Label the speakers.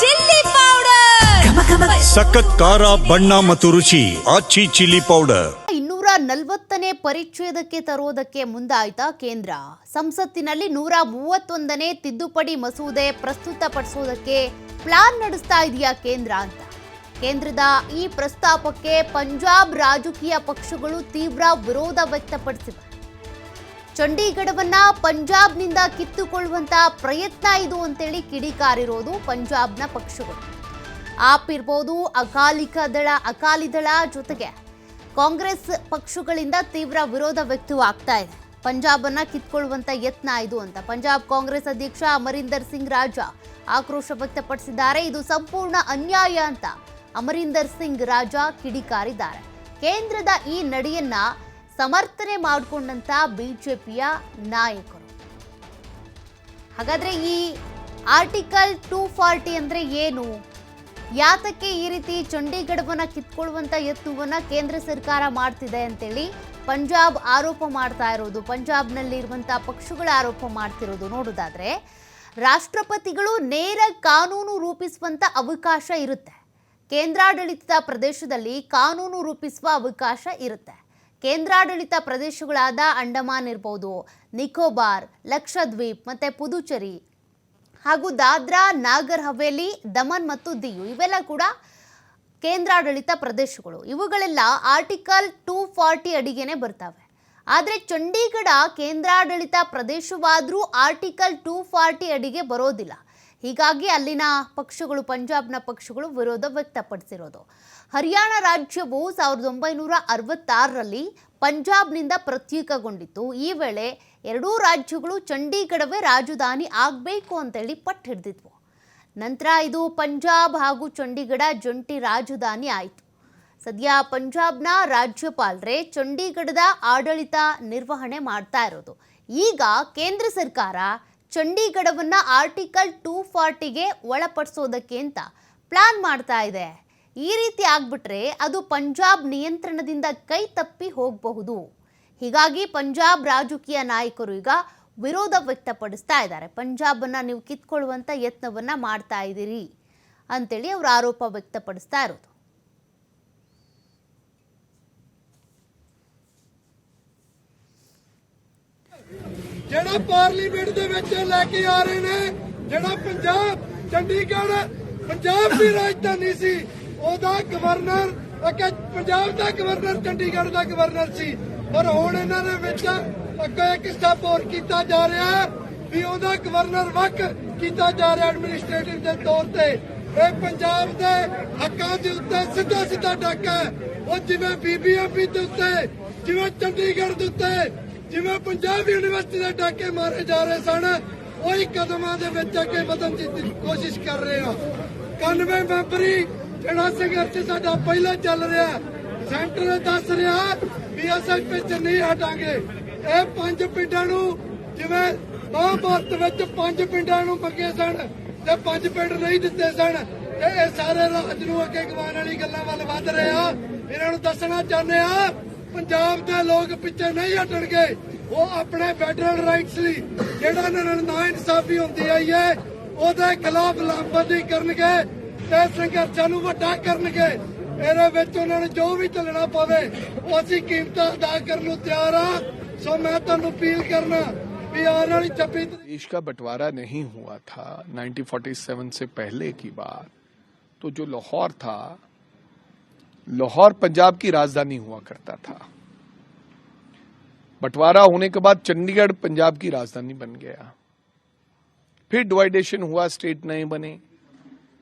Speaker 1: Chilli powder.
Speaker 2: ಸಖತ್ ಖಾರ ಬಣ್ಣ ಮತ್ತು ರುಚಿ ಆಚಿ ಚಿಲ್ಲಿ ಪೌಡರ್.
Speaker 3: ಇನ್ನೂರ ನಲವತ್ತನೇ ಪರಿಚ್ಛೇದಕ್ಕೆ ತರುವುದಕ್ಕೆ ಮುಂದಾಯ್ತಾ ಕೇಂದ್ರ? ಸಂಸತ್ತಿನಲ್ಲಿ ನೂರ ಮೂವತ್ತೊಂದನೇ ತಿದ್ದುಪಡಿ ಮಸೂದೆ ಪ್ರಸ್ತುತಪಡಿಸುವುದಕ್ಕೆ ಪ್ಲಾನ್ ನಡೆಸ್ತಾ ಇದೆಯಾ ಕೇಂದ್ರ ಅಂತ? ಕೇಂದ್ರದ ಈ ಪ್ರಸ್ತಾಪಕ್ಕೆ ಪಂಜಾಬ್ ರಾಜಕೀಯ ಪಕ್ಷಗಳು ತೀವ್ರ ವಿರೋಧ ವ್ಯಕ್ತಪಡಿಸಿವೆ. ಚಂಡೀಗಢವನ್ನ ಪಂಜಾಬ್ನಿಂದ ಕಿತ್ತುಕೊಳ್ಳುವಂತ ಪ್ರಯತ್ನ ಇದು ಅಂತೇಳಿ ಕಿಡಿಕಾರಿರೋದು ಪಂಜಾಬ್ನ ಪಕ್ಷಗಳು. ಆಪ್ ಇರ್ಬೋದು ಅಕಾಲಿಕ ದಳ, ಅಕಾಲಿ ದಳ ಜೊತೆಗೆ ಕಾಂಗ್ರೆಸ್ ಪಕ್ಷಗಳಿಂದ ತೀವ್ರ ವಿರೋಧ ವ್ಯಕ್ತವಾಗ್ತಾ ಇದೆ. ಪಂಜಾಬನ್ನ ಕಿತ್ಕೊಳ್ಳುವಂತ ಯತ್ನ ಇದು ಅಂತ. ಪಂಜಾಬ್ ಕಾಂಗ್ರೆಸ್ ಅಧ್ಯಕ್ಷ ಅಮರಿಂದರ್ ಸಿಂಗ್ ರಾಜ ಆಕ್ರೋಶ ವ್ಯಕ್ತಪಡಿಸಿದ್ದಾರೆ. ಇದು ಸಂಪೂರ್ಣ ಅನ್ಯಾಯ ಅಂತ ಅಮರಿಂದರ್ ಸಿಂಗ್ ರಾಜ ಕಿಡಿಕಾರಿದ್ದಾರೆ. ಕೇಂದ್ರದ ಈ ನಡೆಯನ್ನ ಸಮರ್ಥನೆ ಮಾಡಿಕೊಂಡಂತ ಬಿಜೆಪಿಯ ನಾಯಕರು. ಹಾಗಾದ್ರೆ ಈ ಆರ್ಟಿಕಲ್ ಟೂ ಫಾರ್ಟಿ ಅಂದ್ರೆ ಏನು? ಯಾತಕ್ಕೆ ಈ ರೀತಿ ಚಂಡೀಗಢವನ್ನ ಕಿತ್ಕೊಳ್ಳುವಂತ ಯತ್ನವನ್ನ ಕೇಂದ್ರ ಸರ್ಕಾರ ಮಾಡ್ತಿದೆ ಅಂತೇಳಿ ಪಂಜಾಬ್ ಆರೋಪ ಮಾಡ್ತಾ ಇರೋದು ಪಂಜಾಬ್ನಲ್ಲಿ ಇರುವಂತಹ ಪಕ್ಷಗಳ ಆರೋಪ ಮಾಡ್ತಿರೋದು ನೋಡೋದಾದ್ರೆ ರಾಷ್ಟ್ರಪತಿಗಳು ನೇರ ಕಾನೂನು ರೂಪಿಸುವಂತ ಅವಕಾಶ ಇರುತ್ತೆ. ಕೇಂದ್ರಾಡಳಿತ ಪ್ರದೇಶದಲ್ಲಿ ಕಾನೂನು ರೂಪಿಸುವ ಅವಕಾಶ ಇರುತ್ತೆ. ಕೇಂದ್ರಾಡಳಿತ ಪ್ರದೇಶಗಳಾದ ಅಂಡಮಾನ್ ಇರ್ಬೋದು, ನಿಕೋಬಾರ್, ಲಕ್ಷದ್ವೀಪ್ ಮತ್ತು ಪುದುಚೇರಿ ಹಾಗೂ ದಾದ್ರಾ, ನಾಗರ್ ಹವೇಲಿ, ದಮನ್ ಮತ್ತು ದಿಯು ಇವೆಲ್ಲ ಕೂಡ ಕೇಂದ್ರಾಡಳಿತ ಪ್ರದೇಶಗಳು. ಇವುಗಳೆಲ್ಲ ಆರ್ಟಿಕಲ್ ಟೂ ಫಾರ್ಟಿ ಅಡಿಗೆನೆ ಬರ್ತವೆ. ಆದರೆ ಚಂಡೀಗಢ ಕೇಂದ್ರಾಡಳಿತ ಪ್ರದೇಶವಾದರೂ ಆರ್ಟಿಕಲ್ ಟೂ ಫಾರ್ಟಿ ಅಡಿಗೆ ಬರೋದಿಲ್ಲ. ಹೀಗಾಗಿ ಅಲ್ಲಿನ ಪಕ್ಷಗಳು, ಪಂಜಾಬ್ನ ಪಕ್ಷಗಳು ವಿರೋಧ ವ್ಯಕ್ತಪಡಿಸಿರೋದು. ಹರಿಯಾಣ ರಾಜ್ಯವು ಸಾವಿರದ ಒಂಬೈನೂರ ಅರವತ್ತಾರರಲ್ಲಿ ಪಂಜಾಬ್ನಿಂದ ಪ್ರತ್ಯೇಕಗೊಂಡಿತ್ತು. ಈ ವೇಳೆ ಎರಡೂ ರಾಜ್ಯಗಳು ಚಂಡೀಗಢವೇ ರಾಜಧಾನಿ ಆಗಬೇಕು ಅಂತೇಳಿ ಪಟ್ಟು ಹಿಡಿದಿದ್ವು. ನಂತರ ಇದು ಪಂಜಾಬ್ ಹಾಗೂ ಚಂಡೀಗಢ ಜಂಟಿ ರಾಜಧಾನಿ ಆಯಿತು. ಸದ್ಯ ಪಂಜಾಬ್ನ ರಾಜ್ಯಪಾಲರೇ ಚಂಡೀಗಢದ ಆಡಳಿತ ನಿರ್ವಹಣೆ ಮಾಡ್ತಾ ಇರೋದು. ಈಗ ಕೇಂದ್ರ ಸರ್ಕಾರ ಚಂಡೀಗಢವನ್ನ ಆರ್ಟಿಕಲ್ ಟೂ ಫಾರ್ಟಿಗೆ ಒಳಪಡಿಸೋದಕ್ಕೆ ಅಂತ ಪ್ಲಾನ್ ಮಾಡ್ತಾ ಇದೆ. ಈ ರೀತಿ ಆಗ್ಬಿಟ್ರೆ ಅದು ಪಂಜಾಬ್ ನಿಯಂತ್ರಣದಿಂದ ಕೈ ತಪ್ಪಿ ಹೋಗಬಹುದು. ಹೀಗಾಗಿ ಪಂಜಾಬ್ ರಾಜಕೀಯ ನಾಯಕರು ಈಗ ವಿರೋಧ ವ್ಯಕ್ತಪಡಿಸ್ತಾ ಇದ್ದಾರೆ. ಪಂಜಾಬನ್ನು ನೀವು ಕಿತ್ಕೊಳ್ಳುವಂಥ ಯತ್ನವನ್ನ ಮಾಡ್ತಾ ಇದ್ದೀರಿ ಅಂತೇಳಿ ಅವರು ಆರೋಪ ವ್ಯಕ್ತಪಡಿಸ್ತಾ ಇರೋದು.
Speaker 4: ਜਿਹੜਾ ਪਾਰਲੀਮੈਂਟ ਦੇ ਵਿੱਚ ਲੈ ਕੇ ਆ ਰਹੇ ਨੇ, ਜਿਹੜਾ ਪੰਜਾਬ, ਚੰਡੀਗੜ੍ਹ, ਪੰਜਾਬ ਦੀ ਰਾਜਧਾਨੀ ਸੀ, ਉਹਦਾ ਗਵਰਨਰ ਅੱਗੇ ਪੰਜਾਬ ਦਾ ਗਵਰਨਰ ਚੰਡੀਗੜ੍ਹ ਦਾ ਗਵਰਨਰ ਸੀ। ਪਰ ਹੁਣ ਇਹਨਾਂ ਦੇ ਵਿੱਚ ਅੱਗੇ ਇੱਕ ਸਟੈਪ ਹੋਰ ਕੀਤਾ ਜਾ ਰਿਹਾ ਵੀ ਉਹਦਾ ਗਵਰਨਰ ਵੱਖ ਕੀਤਾ ਜਾ ਰਿਹਾ ਐਡਮਿਨਿਸਟ੍ਰੇਟਿਵ ਦੇ ਤੌਰ ਤੇ। ਇਹ ਪੰਜਾਬ ਦੇ ਹੱਕਾਂ ਦੇ ਉੱਤੇ ਸਿੱਧਾ ਸਿੱਧਾ ਡਾਕਾ ਉਹ ਜਿਵੇਂ ਬੀਬੀਐਮਪੀ ਦੇ ਉੱਤੇ, ਜਿਵੇਂ ਚੰਡੀਗੜ੍ਹ ਦੇ ਉੱਤੇ ਜਿਵੇਂ ਪੰਜਾਬ ਯੂਨੀਵਰਸਿਟੀ ਦੇ ਡਾਕੇ ਮਾਰੇ ਜਾ ਰਹੇ ਸਨ, ਉਹੀ ਕਦਮਾਂ ਦੇ ਵਿੱਚ ਅੱਗੇ ਵਧਣ ਦੀ ਕੋਸ਼ਿਸ਼ ਕਰ ਰਹੇ ਹਾਂ। 91 ਮੈਂਬਰੀ ਜਿਹੜਾ ਸੰਘਰਸ਼ ਸਾਡਾ ਪਹਿਲਾਂ ਚੱਲ ਰਿਹਾ ਸੈਂਟਰ ਦੱਸ ਰਿਹਾ ਵੀ ਅਸੀਂ ਪਿੱਛੇ ਨਹੀਂ ਹਟਾਂਗੇ। ਇਹ ਪੰਜ ਪਿੰਡਾਂ ਨੂੰ, ਜਿਵੇਂ ਮਹਾਂਭਾਰਤ ਵਿੱਚ ਪੰਜ ਪਿੰਡਾਂ ਨੂੰ ਮੰਗੇ ਸਨ ਤੇ ਪੰਜ ਪਿੰਡ ਨਹੀਂ ਦਿੱਤੇ ਸਨ, ਤੇ ਇਹ ਸਾਰੇ ਰਾਜ ਨੂੰ ਅੱਗੇ ਗਵਾਉਣ ਵਾਲੀ ਗੱਲਾਂ ਵੱਲ ਵੱਧ ਰਹੇ ਆ। ਇਹਨਾਂ ਨੂੰ ਦੱਸਣਾ ਚਾਹੁੰਦੇ ਆ ਪੰਜਾਬ ਦੇ ਲੋਕ ਪਿੱਛੇ ਨਹੀਂ ਹਟਣਗੇ ਉਹ ਆਪਣੇ ਫੈਡਰਲ ਰਾਈਟਸ ਲਈ ਜਿਹੜਾ ਇਹਨਾਂ ਨਾਲ ਨਾ ਇਨਸਾਫੀ ਹੁੰਦੀ ਆਈ ਹੈ ਉਹਦੇ ਖਿਲਾਫ ਲਾਮਬੰਦੀ ਕਰਨਗੇ ਤੇ ਸੰਘਰਸ਼ਾਂ ਨੂੰ ਵੱਡਾ ਕਰਨਗੇ ਇਹਦੇ ਵਿੱਚ ਉਹਨਾਂ ਨੂੰ ਜੋ ਵੀ ਚੱਲਣਾ ਪਵੇ ਉਹ ਅਸੀਂ ਕੀਮਤਾਂ ਅਦਾ ਕਰਨ ਨੂੰ ਤਿਆਰ ਆ ਸੋ ਮੈਂ ਤੁਹਾਨੂੰ ਅਪੀਲ ਕਰਨਾ ਵੀ ਆਉਣ ਵਾਲੀ 26 ਤਰੀਕ
Speaker 5: देश का बंटवारा नहीं हुआ था 1947 से पहले की बात तो जो लाहौर था लाहौर, पंजाब की राजधानी हुआ करता था। बंटवारा होने के बाद चंडीगढ़, पंजाब की राजधानी बन गया। फिर डिवाइडेशन हुआ, स्टेट नए बने।